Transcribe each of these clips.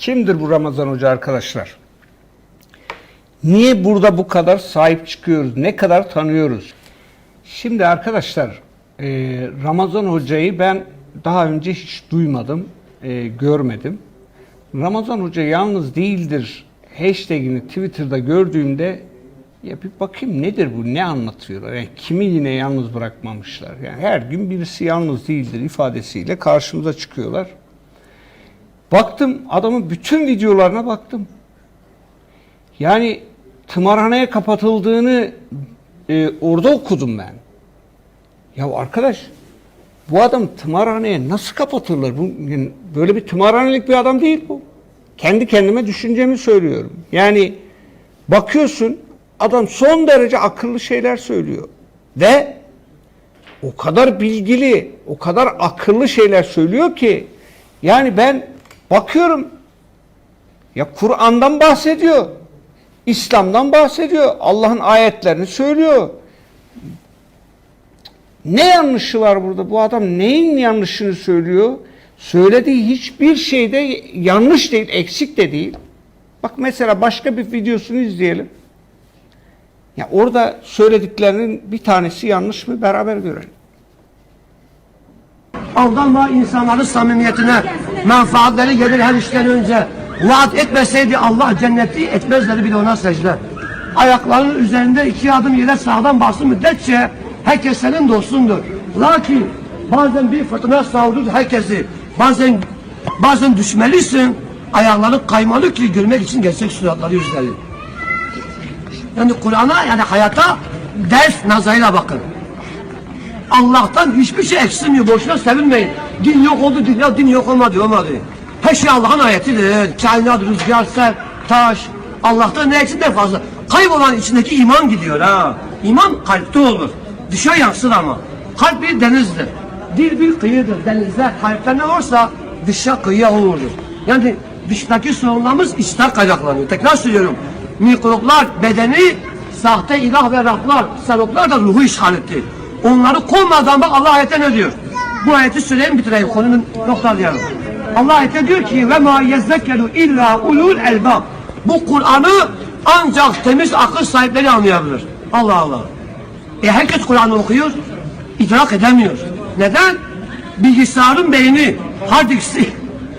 Kimdir bu Ramazan Hoca arkadaşlar? Niye burada bu kadar sahip çıkıyoruz? Ne kadar tanıyoruz? Şimdi arkadaşlar e, Ramazan Hoca'yı ben daha önce hiç duymadım, e, görmedim. Ramazan Hoca yalnız değildir hashtagini Twitter'da gördüğümde ya bir bakayım nedir bu, ne anlatıyorlar? Yani kimi yine yalnız bırakmamışlar. Yani her gün birisi yalnız değildir ifadesiyle karşımıza çıkıyorlar. Baktım adamın bütün videolarına baktım. Yani tımarhaneye kapatıldığını e, orada okudum ben. Ya arkadaş bu adam tımarhaneye nasıl kapatırlar? Bu, böyle bir tımarhanelik bir adam değil bu. Kendi kendime düşüncemi söylüyorum. Yani bakıyorsun adam son derece akıllı şeyler söylüyor. Ve o kadar bilgili, o kadar akıllı şeyler söylüyor ki yani ben bakıyorum ya Kur'an'dan bahsediyor. İslam'dan bahsediyor. Allah'ın ayetlerini söylüyor. Ne yanlışı var burada? Bu adam neyin yanlışını söylüyor? Söylediği hiçbir şeyde yanlış değil, eksik de değil. Bak mesela başka bir videosunu izleyelim. Ya orada söylediklerinin bir tanesi yanlış mı? Beraber görelim. Aldanma insanların samimiyetine. Menfaatleri gelir her işten önce. Vaat etmeseydi Allah cenneti etmezleri bile ona secde. Ayaklarının üzerinde iki adım yere sağdan bastı müddetçe herkes senin dostundur. Lakin bazen bir fırtına savurur herkesi. Bazen bazen düşmelisin. Ayakların kaymalı ki görmek için gerçek suratları yüzleri. Yani Kur'an'a yani hayata ders nazarıyla bakın. Allah'tan hiçbir şey eksilmiyor. Boşuna sevinmeyin. Din yok oldu, din, ya din yok olmadı, olmadı. Her şey Allah'ın ayetidir. Kainat, rüzgar, ser, taş. Allah'tan ne eksik ne fazla. Kaybolan içindeki iman gidiyor ha. İman kalpte olur. Dışa yansır ama. Kalp bir denizdir. Dil bir kıyıdır. Denizde kalpte ne olursa dışa kıyıya olurdur. Yani dıştaki sorunlarımız içten kaynaklanıyor. Tekrar söylüyorum. Mikroplar bedeni, sahte ilah ve Rablar, seroklar da ruhu işgal etti. Onları kovmadan bak Allah ayette ne diyor? Bu ayeti söyleyeyim bitireyim konunun noktalayalım. Allah ayette diyor ki ve ma yezzekkelu illa ulul elbab. Bu Kur'an'ı ancak temiz akıl sahipleri anlayabilir. Allah Allah. E herkes Kur'an'ı okuyor, idrak edemiyor. Neden? Bilgisayarın beyni, hard diski,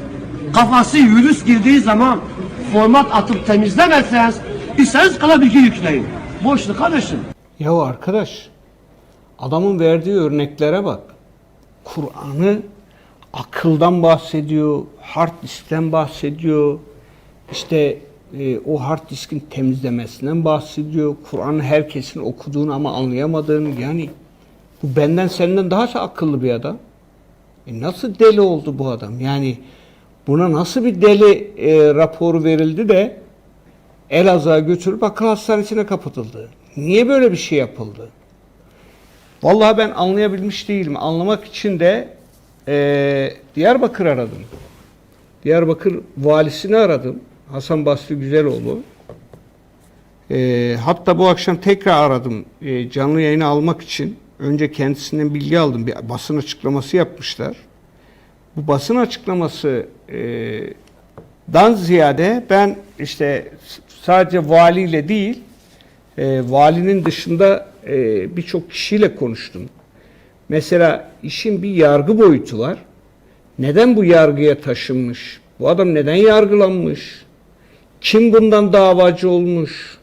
kafası virüs girdiği zaman format atıp temizlemezseniz isterseniz kala bilgi yükleyin. Boşluk kardeşim. Ya arkadaş adamın verdiği örneklere bak. Kur'an'ı akıldan bahsediyor, hard diskten bahsediyor. İşte e, o hard diskin temizlemesinden bahsediyor. Kur'an'ı herkesin okuduğunu ama anlayamadığını yani bu benden senden daha çok akıllı bir adam. E nasıl deli oldu bu adam? Yani buna nasıl bir deli e, raporu verildi de Elazığ'a götürüp akıl hastanesine kapatıldı? Niye böyle bir şey yapıldı? Vallahi ben anlayabilmiş değilim. Anlamak için de e, Diyarbakır aradım. Diyarbakır valisini aradım. Hasan Basri Güzeloğlu. E, hatta bu akşam tekrar aradım e, canlı yayını almak için. Önce kendisinden bilgi aldım. Bir basın açıklaması yapmışlar. Bu basın açıklaması e, dan ziyade ben işte sadece valiyle değil e, valinin dışında e, birçok kişiyle konuştum. Mesela işin bir yargı boyutu var. Neden bu yargıya taşınmış? Bu adam neden yargılanmış? Kim bundan davacı olmuş?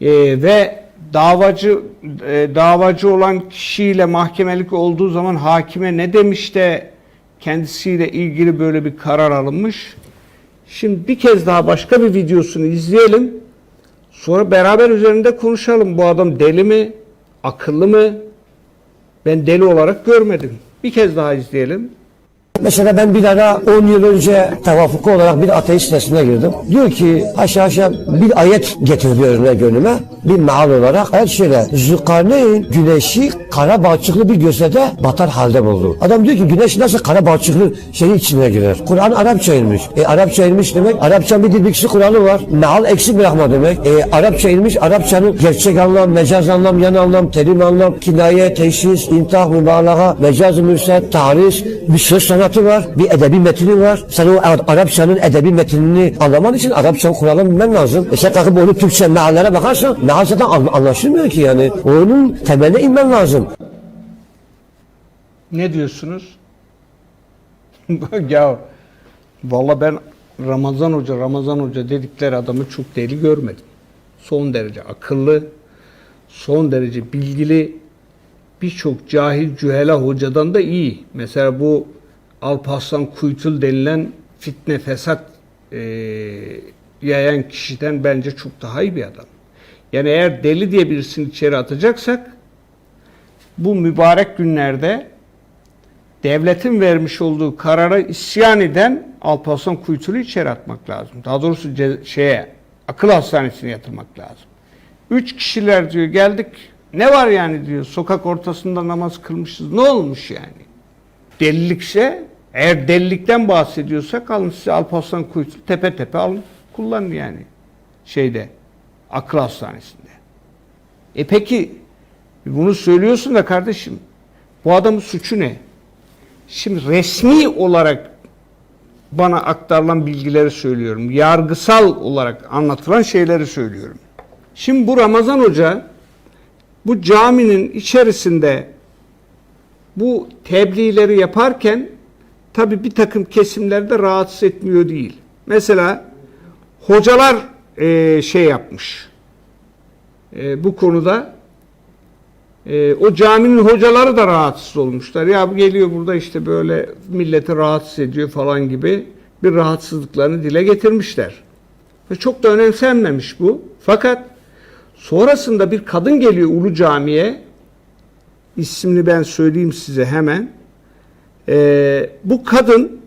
E, ve davacı e, davacı olan kişiyle mahkemelik olduğu zaman hakime ne demiş de kendisiyle ilgili böyle bir karar alınmış? Şimdi bir kez daha başka bir videosunu izleyelim. Sonra beraber üzerinde konuşalım. Bu adam deli mi? Akıllı mı? Ben deli olarak görmedim. Bir kez daha izleyelim. Mesela ben bir ara 10 yıl önce tevaffuku olarak bir ateist sitesine girdim. Diyor ki aşağı aşağı bir ayet getiriyor önüme gönlüme. Bir meal olarak her şöyle. Zülkarneyn güneşi kara balçıklı bir gözede batar halde buldu. Adam diyor ki güneş nasıl kara balçıklı şeyin içine girer. Kur'an Arapça inmiş. E Arapça inmiş demek Arapça bir dil bilgisi Kur'an'ı var. Meal eksik bırakma demek. E Arapça inmiş. Arapçanın gerçek anlam, mecaz anlam, yan anlam, terim anlam, kinaye, teşhis, intah, mübalağa, mecaz-ı mürsel, tahris bir söz sana sanatı var, bir edebi metni var. Sen o Ar- Arapçanın edebi metnini anlaman için Arapça Kur'an'ı bilmen lazım. E sen kalkıp onu Türkçe meallere bakarsan meal zaten an- anlaşılmıyor ki yani. Onun temeline inmen lazım. Ne diyorsunuz? ya valla ben Ramazan Hoca, Ramazan Hoca dedikleri adamı çok deli görmedim. Son derece akıllı, son derece bilgili, birçok cahil cühela hocadan da iyi. Mesela bu Alparslan Kuytul denilen fitne fesat eee, yayan kişiden bence çok daha iyi bir adam. Yani eğer deli diye birisini içeri atacaksak bu mübarek günlerde devletin vermiş olduğu karara isyan eden Alparslan Kuytul'u içeri atmak lazım. Daha doğrusu şeye akıl hastanesine yatırmak lazım. Üç kişiler diyor geldik ne var yani diyor sokak ortasında namaz kılmışız ne olmuş yani? Delilikse eğer delilikten bahsediyorsak alın size Alparslan Kuytul tepe tepe alın kullanın yani şeyde akıl hastanesinde. E peki bunu söylüyorsun da kardeşim bu adamın suçu ne? Şimdi resmi olarak bana aktarılan bilgileri söylüyorum. Yargısal olarak anlatılan şeyleri söylüyorum. Şimdi bu Ramazan Hoca bu caminin içerisinde bu tebliğleri yaparken tabi bir takım kesimlerde rahatsız etmiyor değil. Mesela hocalar eee, şey yapmış. Eee, bu konuda ee, o caminin hocaları da rahatsız olmuşlar. Ya bu geliyor burada işte böyle milleti rahatsız ediyor falan gibi bir rahatsızlıklarını dile getirmişler. Ve çok da önemsenmemiş bu. Fakat sonrasında bir kadın geliyor Ulu Cami'ye. İsmini ben söyleyeyim size hemen. Ee, bu kadın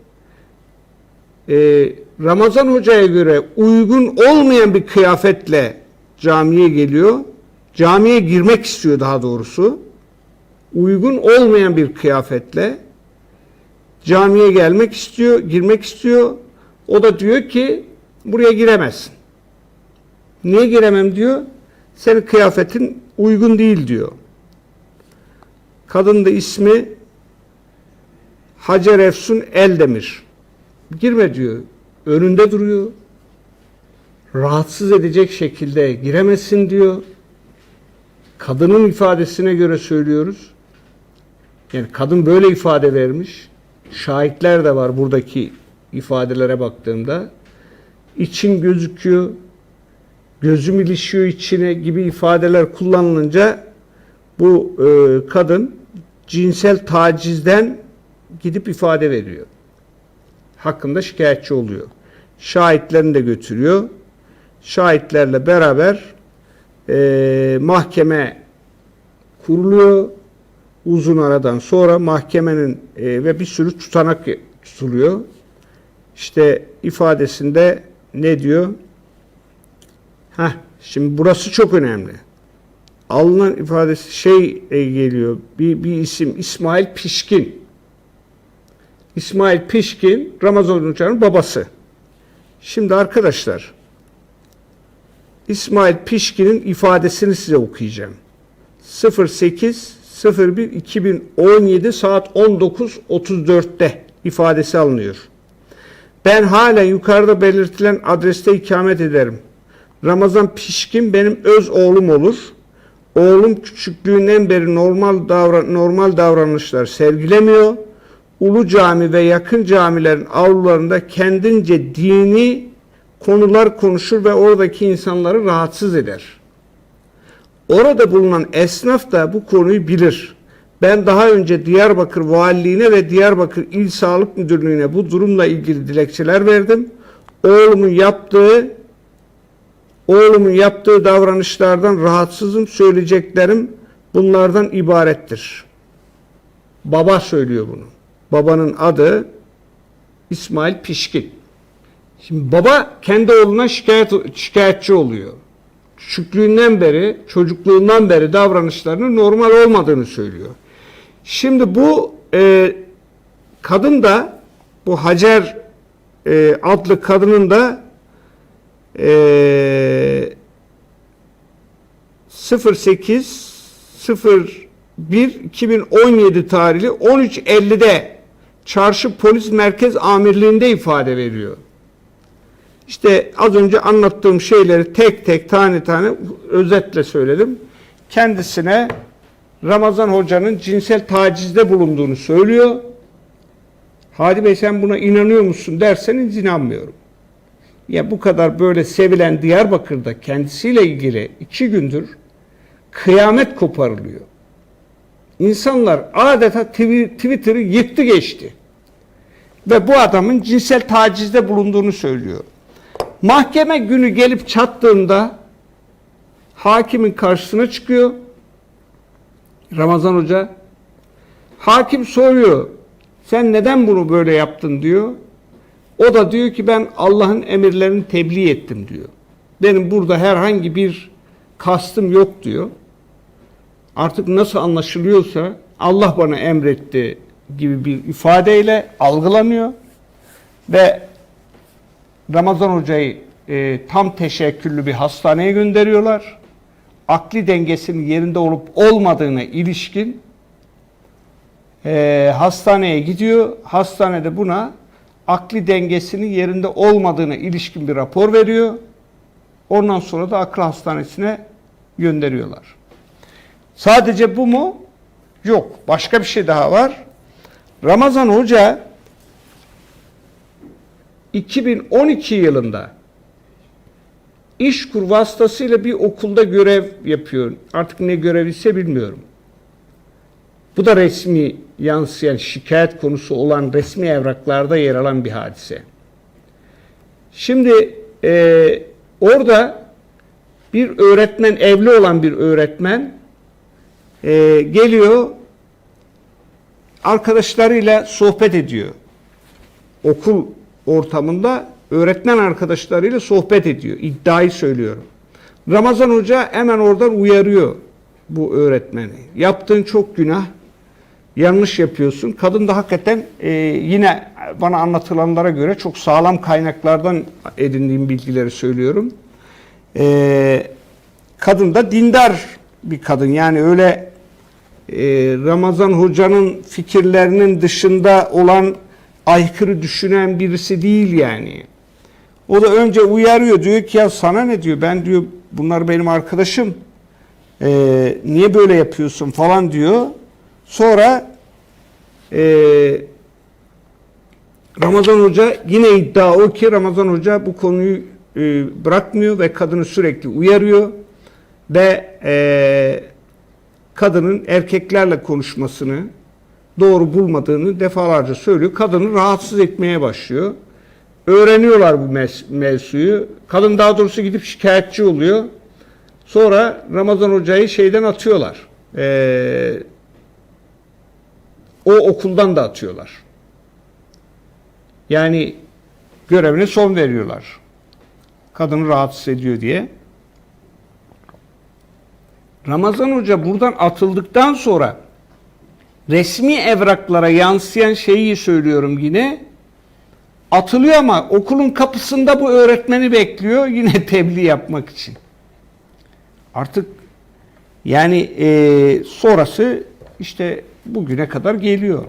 e, Ramazan Hoca'ya göre uygun olmayan bir kıyafetle camiye geliyor. Camiye girmek istiyor daha doğrusu. Uygun olmayan bir kıyafetle camiye gelmek istiyor, girmek istiyor. O da diyor ki buraya giremezsin. Niye giremem diyor? Senin kıyafetin uygun değil diyor. Kadın da ismi Hacer Efsun Eldemir. Girme diyor. Önünde duruyor. Rahatsız edecek şekilde giremezsin diyor. Kadının ifadesine göre söylüyoruz. Yani kadın böyle ifade vermiş. Şahitler de var buradaki ifadelere baktığımda. İçin gözüküyor, gözüm ilişiyor içine gibi ifadeler kullanılınca bu e, kadın cinsel tacizden gidip ifade veriyor. Hakkında şikayetçi oluyor. Şahitlerini de götürüyor. Şahitlerle beraber e, mahkeme kuruluyor. Uzun aradan sonra mahkemenin e, ve bir sürü tutanak tutuluyor. İşte ifadesinde ne diyor? Heh, şimdi burası çok önemli. Alınan ifadesi şey e, geliyor. Bir, bir isim İsmail Pişkin. İsmail Pişkin Ramazan Hoca'nın babası. Şimdi arkadaşlar İsmail Pişkin'in ifadesini size okuyacağım. 08 01 2017 saat 19.34'te ifadesi alınıyor. Ben halen yukarıda belirtilen adreste ikamet ederim. Ramazan Pişkin benim öz oğlum olur. Oğlum küçüklüğünden beri normal davran normal davranışlar sergilemiyor. Ulu Cami ve yakın camilerin avlularında kendince dini konular konuşur ve oradaki insanları rahatsız eder. Orada bulunan esnaf da bu konuyu bilir. Ben daha önce Diyarbakır Valiliğine ve Diyarbakır İl Sağlık Müdürlüğü'ne bu durumla ilgili dilekçeler verdim. Oğlumun yaptığı oğlumun yaptığı davranışlardan rahatsızım söyleyeceklerim bunlardan ibarettir. Baba söylüyor bunu. Babanın adı İsmail Pişkin. Şimdi baba kendi oğluna şikayet, şikayetçi oluyor. Küçüklüğünden beri, çocukluğundan beri davranışlarının normal olmadığını söylüyor. Şimdi bu e, kadın da, bu Hacer e, adlı kadının da e, 08 01 2017 tarihli 13.50'de Çarşı Polis Merkez Amirliği'nde ifade veriyor. İşte az önce anlattığım şeyleri tek tek tane tane özetle söyledim. Kendisine Ramazan Hoca'nın cinsel tacizde bulunduğunu söylüyor. Hadi Bey sen buna inanıyor musun derseniz inanmıyorum. Ya bu kadar böyle sevilen Diyarbakır'da kendisiyle ilgili iki gündür kıyamet koparılıyor. İnsanlar adeta twi- Twitter'ı yıktı geçti. Ve bu adamın cinsel tacizde bulunduğunu söylüyor. Mahkeme günü gelip çattığında hakimin karşısına çıkıyor. Ramazan Hoca. Hakim soruyor. Sen neden bunu böyle yaptın diyor. O da diyor ki ben Allah'ın emirlerini tebliğ ettim diyor. Benim burada herhangi bir kastım yok diyor. Artık nasıl anlaşılıyorsa Allah bana emretti gibi bir ifadeyle algılanıyor ve Ramazan Hoca'yı e, tam teşekküllü bir hastaneye gönderiyorlar. Akli dengesinin yerinde olup olmadığına ilişkin e, hastaneye gidiyor. Hastanede buna akli dengesinin yerinde olmadığına ilişkin bir rapor veriyor. Ondan sonra da akıl hastanesine gönderiyorlar. Sadece bu mu? Yok. Başka bir şey daha var. Ramazan Hoca 2012 yılında İşkur vasıtasıyla bir okulda görev yapıyor. Artık ne görev ise bilmiyorum. Bu da resmi yansıyan, şikayet konusu olan resmi evraklarda yer alan bir hadise. Şimdi e, orada bir öğretmen, evli olan bir öğretmen e, geliyor, arkadaşlarıyla sohbet ediyor. Okul ortamında öğretmen arkadaşlarıyla sohbet ediyor. İddiayı söylüyorum. Ramazan Hoca hemen oradan uyarıyor bu öğretmeni. Yaptığın çok günah. Yanlış yapıyorsun. Kadın da hakikaten e, yine bana anlatılanlara göre çok sağlam kaynaklardan edindiğim bilgileri söylüyorum. E, kadın da dindar bir kadın. Yani öyle e, Ramazan Hoca'nın fikirlerinin dışında olan aykırı düşünen birisi değil yani. O da önce uyarıyor diyor ki ya sana ne diyor ben diyor bunlar benim arkadaşım Ee, niye böyle yapıyorsun falan diyor. Sonra e, Ramazan Hoca yine iddia o ki Ramazan Hoca bu konuyu e, bırakmıyor ve kadını sürekli uyarıyor ve e, kadının erkeklerle konuşmasını doğru bulmadığını defalarca söylüyor. Kadını rahatsız etmeye başlıyor. Öğreniyorlar bu mevzuyu. Kadın daha doğrusu gidip şikayetçi oluyor. Sonra Ramazan Hoca'yı şeyden atıyorlar. Ee, o okuldan da atıyorlar. Yani görevine son veriyorlar. Kadını rahatsız ediyor diye. Ramazan Hoca buradan atıldıktan sonra resmi evraklara yansıyan şeyi söylüyorum yine. Atılıyor ama okulun kapısında bu öğretmeni bekliyor yine tebliğ yapmak için. Artık yani e, sonrası işte bugüne kadar geliyor.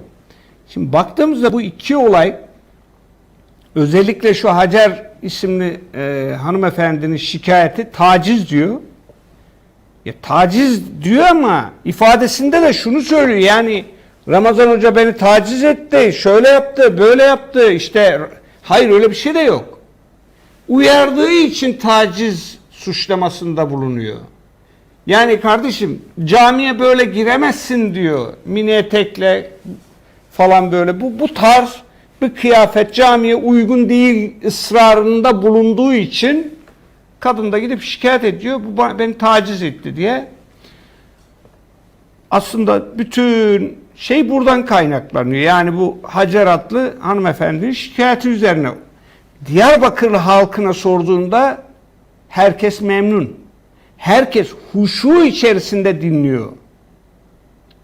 Şimdi baktığımızda bu iki olay özellikle şu Hacer isimli e, hanımefendinin şikayeti taciz diyor. Ya taciz diyor ama ifadesinde de şunu söylüyor yani Ramazan Hoca beni taciz etti, şöyle yaptı, böyle yaptı işte hayır öyle bir şey de yok. Uyardığı için taciz suçlamasında bulunuyor. Yani kardeşim camiye böyle giremezsin diyor mini etekle falan böyle bu bu tarz bir kıyafet camiye uygun değil ısrarında bulunduğu için kadın da gidip şikayet ediyor bu beni taciz etti diye. Aslında bütün şey buradan kaynaklanıyor. Yani bu Hacer adlı hanımefendinin şikayeti üzerine. Diyarbakırlı halkına sorduğunda herkes memnun. Herkes huşu içerisinde dinliyor.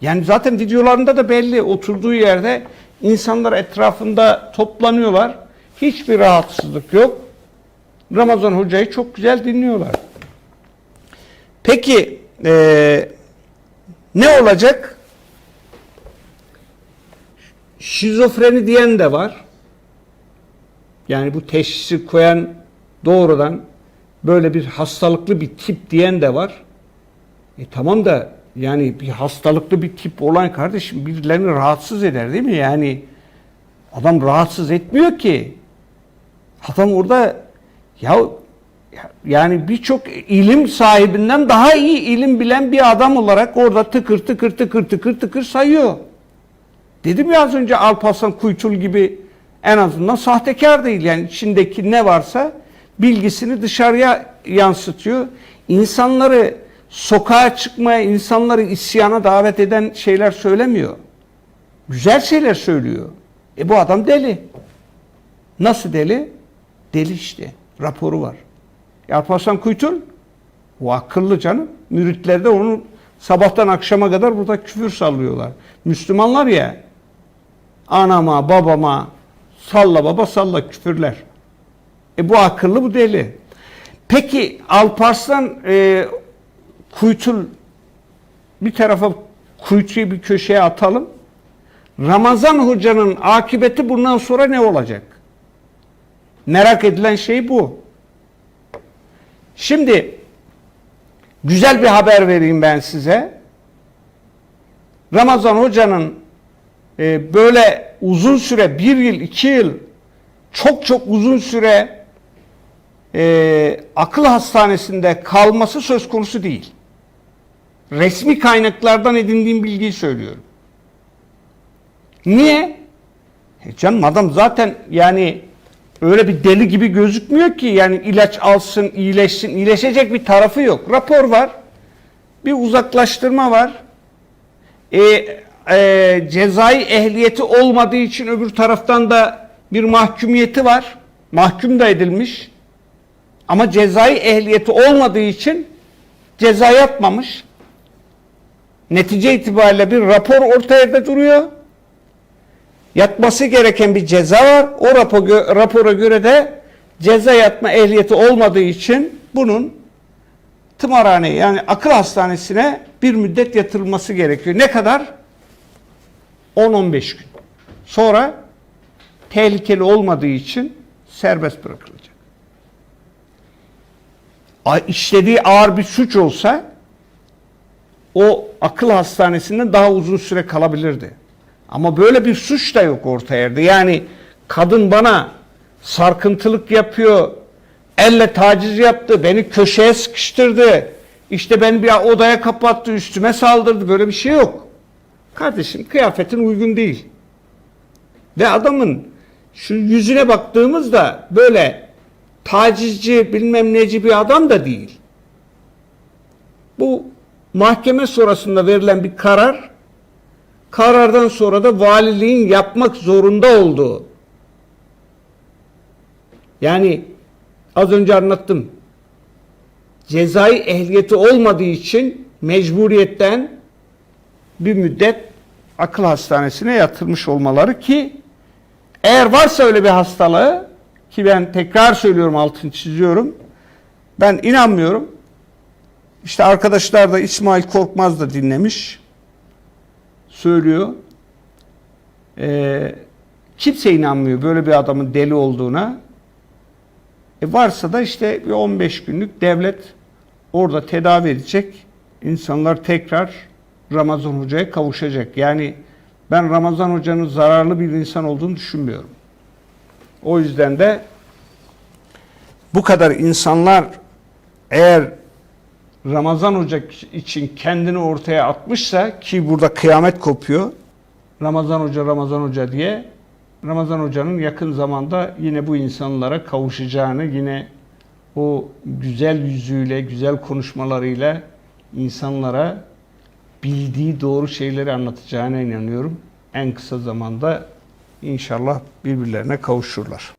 Yani zaten videolarında da belli oturduğu yerde insanlar etrafında toplanıyorlar. Hiçbir rahatsızlık yok. Ramazan Hoca'yı çok güzel dinliyorlar. Peki eee, ne olacak? şizofreni diyen de var. Yani bu teşhisi koyan doğrudan böyle bir hastalıklı bir tip diyen de var. E tamam da yani bir hastalıklı bir tip olan kardeşim birilerini rahatsız eder değil mi? Yani adam rahatsız etmiyor ki. Adam orada ya yani birçok ilim sahibinden daha iyi ilim bilen bir adam olarak orada tıkır tıkır tıkır tıkır tıkır sayıyor. Dedim ya az önce Alparslan Kuytul gibi en azından sahtekar değil. Yani içindeki ne varsa bilgisini dışarıya yansıtıyor. İnsanları sokağa çıkmaya, insanları isyana davet eden şeyler söylemiyor. Güzel şeyler söylüyor. E bu adam deli. Nasıl deli? Deli işte. Raporu var. E Alparslan Kuytul o akıllı canım. Müritler de onu sabahtan akşama kadar burada küfür sallıyorlar. Müslümanlar ya anama babama salla baba salla küfürler. E bu akıllı bu deli. Peki Alparslan e, Kuytul bir tarafa kuytuyu bir köşeye atalım. Ramazan hocanın akıbeti bundan sonra ne olacak? Merak edilen şey bu. Şimdi güzel bir haber vereyim ben size. Ramazan hocanın e, böyle uzun süre bir yıl iki yıl çok çok uzun süre e, akıl hastanesinde kalması söz konusu değil. Resmi kaynaklardan edindiğim bilgiyi söylüyorum. Niye? E canım adam zaten yani öyle bir deli gibi gözükmüyor ki yani ilaç alsın, iyileşsin. iyileşecek bir tarafı yok. Rapor var. Bir uzaklaştırma var. E, e, cezai ehliyeti olmadığı için öbür taraftan da bir mahkumiyeti var. Mahkum da edilmiş. Ama cezai ehliyeti olmadığı için ceza yatmamış. Netice itibariyle bir rapor ortaya duruyor. Yatması gereken bir ceza var. O rapor, rapora göre de ceza yatma ehliyeti olmadığı için bunun tımarhane yani akıl hastanesine bir müddet yatırılması gerekiyor. Ne kadar? 10-15 gün. Sonra tehlikeli olmadığı için serbest bırakılacak. İşlediği ağır bir suç olsa o akıl hastanesinde daha uzun süre kalabilirdi. Ama böyle bir suç da yok orta yerde. Yani kadın bana sarkıntılık yapıyor, elle taciz yaptı, beni köşeye sıkıştırdı, işte beni bir odaya kapattı, üstüme saldırdı. Böyle bir şey yok. Kardeşim kıyafetin uygun değil. Ve adamın şu yüzüne baktığımızda böyle tacizci bilmem neci bir adam da değil. Bu mahkeme sonrasında verilen bir karar, karardan sonra da valiliğin yapmak zorunda olduğu. Yani az önce anlattım. Cezai ehliyeti olmadığı için mecburiyetten bir müddet akıl hastanesine yatırmış olmaları ki eğer varsa öyle bir hastalığı ki ben tekrar söylüyorum altını çiziyorum ben inanmıyorum. İşte arkadaşlar da İsmail Korkmaz da dinlemiş söylüyor. Ee, kimse inanmıyor böyle bir adamın deli olduğuna. E varsa da işte bir 15 günlük devlet orada tedavi edecek. İnsanlar tekrar Ramazan Hoca'ya kavuşacak. Yani ben Ramazan Hoca'nın zararlı bir insan olduğunu düşünmüyorum. O yüzden de bu kadar insanlar eğer Ramazan Hoca için kendini ortaya atmışsa ki burada kıyamet kopuyor. Ramazan Hoca, Ramazan Hoca diye Ramazan Hoca'nın yakın zamanda yine bu insanlara kavuşacağını, yine o güzel yüzüyle, güzel konuşmalarıyla insanlara bildiği doğru şeyleri anlatacağına inanıyorum. En kısa zamanda inşallah birbirlerine kavuşurlar.